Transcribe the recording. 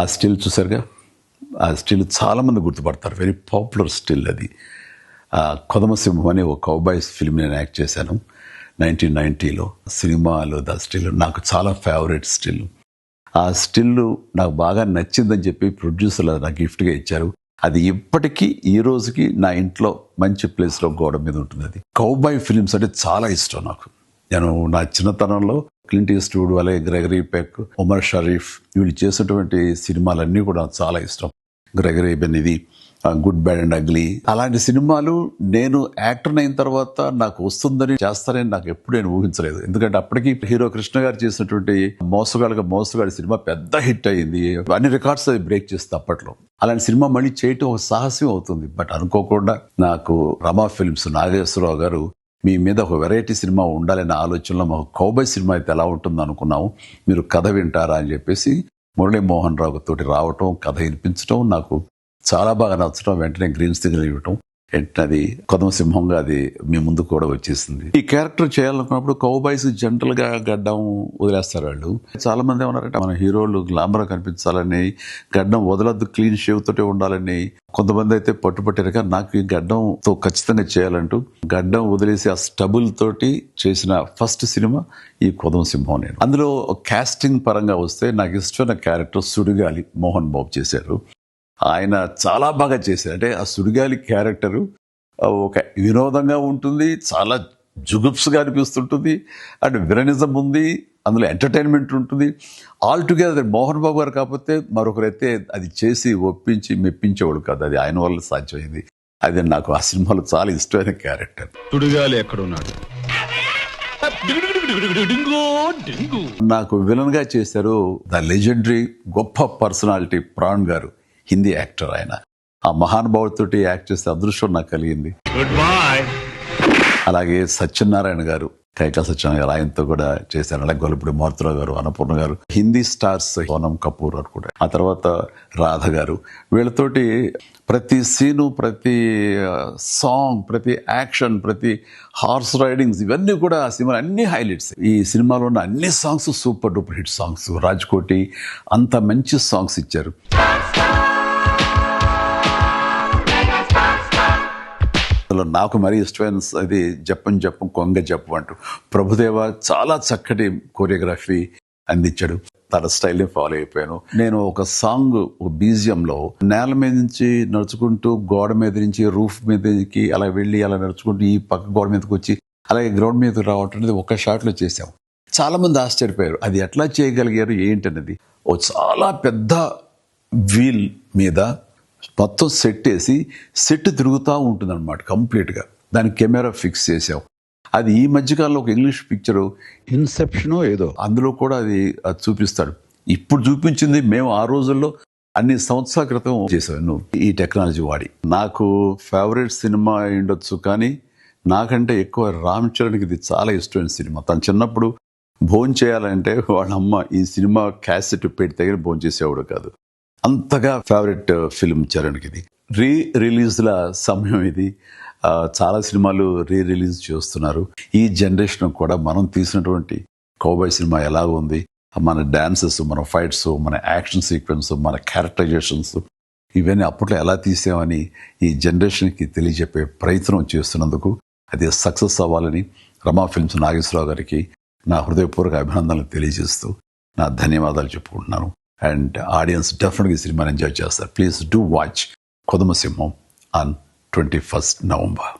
ఆ స్టిల్ చూసారుగా? ఆ స్టిల్ చాలామంది గుర్తుపడతారు. వెరీ పాపులర్ స్టిల్ అది. కొదమసింహం అనే ఒక కౌబాయ్స్ ఫిల్మ్ నేను యాక్ట్ చేశాను నైన్టీన్ నైంటీలో సినిమాలో ద స్టిల్. నాకు చాలా ఫేవరెట్ స్టిల్ ఆ స్టిల్ నాకు బాగా నచ్చిందని చెప్పి ప్రొడ్యూసర్లు నాకు గిఫ్ట్గా ఇచ్చారు. అది ఇప్పటికీ ఈ రోజుకి నా ఇంట్లో మంచి ప్లేస్లో గోడ మీద ఉంటుంది అది. కౌబాయ్ ఫిలిమ్స్ అంటే చాలా ఇష్టం నాకు. నేను నా చిన్నతనంలో క్లింట్ ఈస్ట్వుడ్ అలాగే గ్రెగరీ పెక్ ఉమర్ షరీఫ్ వీళ్ళు చేసినటువంటి సినిమాలన్నీ కూడా నాకు చాలా ఇష్టం. గ్రెగరీ బెన్ ఇది గుడ్ బ్యాడ్ అండ్ అగ్లీ. అలాంటి సినిమాలు నేను యాక్టర్ అయిన తర్వాత నాకు వస్తుందని చేస్తానని నాకు ఎప్పుడు నేను ఊహించలేదు. ఎందుకంటే అప్పటికి హీరో కృష్ణ గారు చేసినటువంటి మోసగాడుగా మోసగాడి సినిమా పెద్ద హిట్ అయింది. అన్ని రికార్డ్స్ అది బ్రేక్ చేస్తుంది అప్పట్లో. అలాంటి సినిమా మళ్ళీ చేయటం ఒక సాహసం అవుతుంది. బట్ అనుకోకుండా నాకు రమా ఫిల్మ్స్ నాగేశ్వరరావు గారు మీ మీద ఒక వెరైటీ సినిమా ఉండాలనే ఆలోచనలో మాకు కౌబాయ్ సినిమా అయితే ఎలా ఉంటుంది అనుకున్నాము. మీరు కథ వింటారా అని చెప్పేసి మురళీ మోహన్ రావు తోటి రావటం కథ వినిపించడం నాకు చాలా బాగా నచ్చడం వెంటనే గ్రీన్ సిగ్నల్ ఇవ్వటం. అది కొదమ సింహంగా అది మీ ముందు కూడా వచ్చేసింది. ఈ క్యారెక్టర్ చేయాలనుకున్నప్పుడు కౌబాయ్స్ జనరల్ గడ్డం వదిలేస్తారు వాళ్ళు. చాలా మంది ఏమన్నారంటే మన హీరోలు గ్లామర్ కనిపించాలని గడ్డం వదలద్దు క్లీన్ షేవ్ తోటే ఉండాలని. కొంతమంది అయితే పట్టుపట్టారు కానీ నాకు ఈ గడ్డంతో ఖచ్చితంగా చేయాలంటూ. గడ్డం వదిలేసి ఆ స్టబుల్ తోటి చేసిన ఫస్ట్ సినిమా ఈ కొదమ సింహం నేను. అందులో కాస్టింగ్ పరంగా వస్తే నాకు ఇష్టమైన క్యారెక్టర్ సుడిగాలి మోహన్ బాబు చేశారు. ఆయన చాలా బాగా చేశారు. అంటే ఆ సుడిగాలి క్యారెక్టరు ఒక వినోదంగా ఉంటుంది చాలా జుగుప్స్గా అనిపిస్తుంటుంది అండ్ విరనిజం ఉంది అందులో ఎంటర్టైన్మెంట్ ఉంటుంది. ఆల్ టుగెదర్ మోహన్ బాబు గారు కాకపోతే మరొకరైతే అది చేసి ఒప్పించి మెప్పించేవాడు కాదు. అది ఆయన వల్ల సాధ్యమైంది. అది నాకు ఆ సినిమాలో చాలా ఇష్టమైన క్యారెక్టర్ సుడిగాలి ఎక్కడున్నాడు? నాకు విలన్గా చేశారు ద లెజెండరీ గొప్ప పర్సనాలిటీ ప్రాణ్ గారు. హిందీ యాక్టర్ ఆయన. ఆ మహానుభావుడితోటి యాక్ట్ చేసే అదృష్టం నాకు కలిగింది. అలాగే సత్యనారాయణ గారు కైకా సత్యనారాయణ గారు ఆయనతో కూడా చేశారు. అలాగే గొల్లపూడి మారుతురావు గారు అన్నపూర్ణ గారు హిందీ స్టార్స్ సోనం కపూర్ గారు కూడా. ఆ తర్వాత రాధ గారు. వీళ్ళతోటి ప్రతి సీను ప్రతి సాంగ్ ప్రతి యాక్షన్ ప్రతి హార్స్ రైడింగ్స్ ఇవన్నీ కూడా ఆ సినిమా అన్ని హైలైట్స్. ఈ సినిమాలో ఉన్న అన్ని songs super duper hit songs. Raj Koti అంత మంచి సాంగ్స్ ఇచ్చారు. అందులో నాకు మరీ ఇష్టమైన అది జప్పం జప్పం కొంగ జప్పం అంటూ. ప్రభుదేవ చాలా చక్కటి కోరియోగ్రఫీ అందించాడు. తన స్టైల్ని ఫాలో అయిపోయాను. నేను ఒక సాంగ్ ఒక బీజియంలో నేల మీద నుంచి నడుచుకుంటూ గోడ మీద నుంచి రూఫ్ మీదకి అలా వెళ్ళి అలా నడుచుకుంటూ ఈ పక్క గోడ మీదకి వచ్చి అలాగే గ్రౌండ్ మీద రావటం అనేది ఒక షాట్లో చేసాం చాలామంది ఆశ్చర్యపోయారు. అది ఎట్లా చేయగలిగారు? ఏంటనేది. ఓ చాలా పెద్ద వీల్ మీద మొత్తం సెట్ వేసి సెట్ తిరుగుతూ ఉంటుంది అనమాట కంప్లీట్గా దానికి కెమెరా ఫిక్స్ చేసాం అది ఈ మధ్యకాలంలో ఒక ఇంగ్లీష్ పిక్చరు ఇన్సెప్షనో ఏదో. అందులో కూడా అది అది చూపిస్తాడు. ఇప్పుడు చూపించింది మేము ఆ రోజుల్లో అన్ని సంవత్సరాల క్రితం చేసాను ఈ టెక్నాలజీ వాడి. నాకు ఫేవరెట్ సినిమా ఉండొచ్చు కానీ నాకంటే ఎక్కువ రామ్ చరణ్కి ఇది చాలా ఇష్టమైన సినిమా. తను చిన్నప్పుడు భోజనం చేయాలంటే వాళ్ళ అమ్మ ఈ సినిమా క్యాసెట్ పెడితే కానీ భోజనం చేసేవాడు కాదు. అంతగా ఫేవరెట్ ఫిల్మ్ uh, చరణ్కి ఇది. రీ రిలీజ్ల సమయం ఇది. చాలా సినిమాలు రీ రిలీజ్ చేస్తున్నారు. ఈ జనరేషన్ కూడా మనం తీసినటువంటి కౌబాయ్ సినిమా ఎలా ఉంది. మన డ్యాన్సెస్ మన ఫైట్స్ మన యాక్షన్ సీక్వెన్స్ మన క్యారెక్టరైజేషన్స్ ఇవన్నీ అప్పట్లో ఎలా తీసామని ఈ జనరేషన్కి తెలియజెప్పే ప్రయత్నం చేస్తున్నందుకు అది సక్సెస్ అవ్వాలని రమా ఫిల్మ్స్ నాగేశ్వరరావు గారికి నా హృదయపూర్వక అభినందనలు తెలియజేస్తూ నా ధన్యవాదాలు చెప్పుకుంటున్నాను. అండ్ ఆడియన్స్ డెఫినెట్గా ఈ సినిమాని ఎంజాయ్ చేస్తారు ప్లీజ్ డూ వాచ్ కొదమ సింహం ఆన్ ట్వంటీ ఫస్ట్ నవంబర్